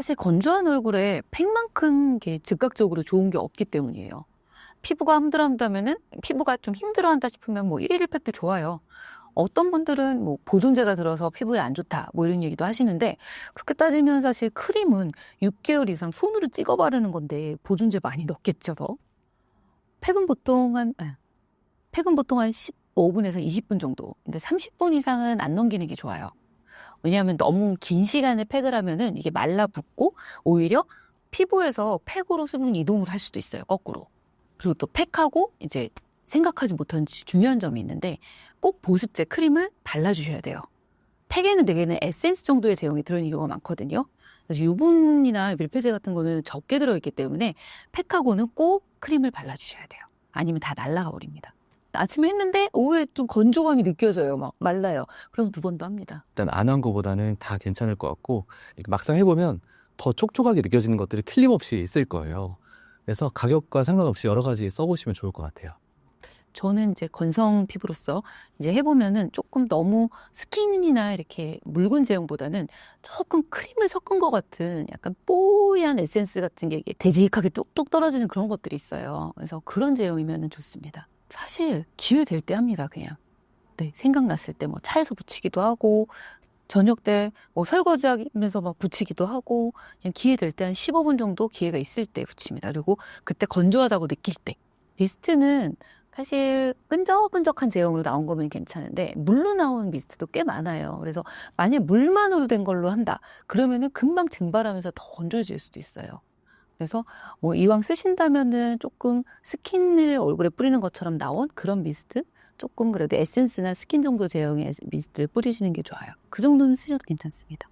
사실 건조한 얼굴에 팩만큼 게 즉각적으로 좋은 게 없기 때문이에요. 피부가 힘들어한다면은 피부가 좀 힘들어한다 싶으면 뭐 일일 팩도 좋아요. 어떤 분들은 뭐 보존제가 들어서 피부에 안 좋다 뭐 이런 얘기도 하시는데 그렇게 따지면 사실 크림은 6개월 이상 손으로 찍어 바르는 건데 보존제 많이 넣겠죠. 더. 팩은 보통 한 아, 팩은 보통 한 15분에서 20분 정도. 근데 30분 이상은 안 넘기는 게 좋아요. 왜냐하면 너무 긴 시간을 팩을 하면은 이게 말라붙고 오히려 피부에서 팩으로 수분 이동을 할 수도 있어요. 거꾸로. 그리고 또 팩하고 이제 생각하지 못한 중요한 점이 있는데 꼭 보습제 크림을 발라주셔야 돼요. 팩에는 대개는 에센스 정도의 제형이 들어있는 경우가 많거든요. 그래서 유분이나 밀폐제 같은 거는 적게 들어있기 때문에 팩하고는 꼭 크림을 발라주셔야 돼요. 아니면 다 날아가 버립니다. 아침에 했는데 오후에 좀 건조감이 느껴져요. 막 말라요. 그럼 두번더 합니다. 일단 안 한 거보다는 다 괜찮을 것 같고 막상 해보면 더 촉촉하게 느껴지는 것들이 틀림없이 있을 거예요. 그래서 가격과 상관없이 여러 가지 써보시면 좋을 것 같아요. 저는 이제 건성 피부로서 이제 해보면은 조금 너무 스킨이나 이렇게 묽은 제형보다는 조금 크림을 섞은 것 같은 약간 뽀얀 에센스 같은 게 되직하게 뚝뚝 떨어지는 그런 것들이 있어요. 그래서 그런 제형이면은 좋습니다. 사실 기회 될 때 합니다, 그냥. 네, 생각났을 때 뭐 차에서 붙이기도 하고 저녁 때 뭐 설거지 하면서 막 붙이기도 하고 그냥 기회 될 때 한 15분 정도 기회가 있을 때 붙입니다. 그리고 그때 건조하다고 느낄 때. 미스트는 사실 끈적끈적한 제형으로 나온 거면 괜찮은데 물로 나온 미스트도 꽤 많아요. 그래서 만약 물만으로 된 걸로 한다. 그러면은 금방 증발하면서 더 건조해질 수도 있어요. 그래서 뭐 이왕 쓰신다면은 조금 스킨을 얼굴에 뿌리는 것처럼 나온 그런 미스트 조금 그래도 에센스나 스킨 정도 제형의 미스트를 뿌리시는 게 좋아요. 그 정도는 쓰셔도 괜찮습니다.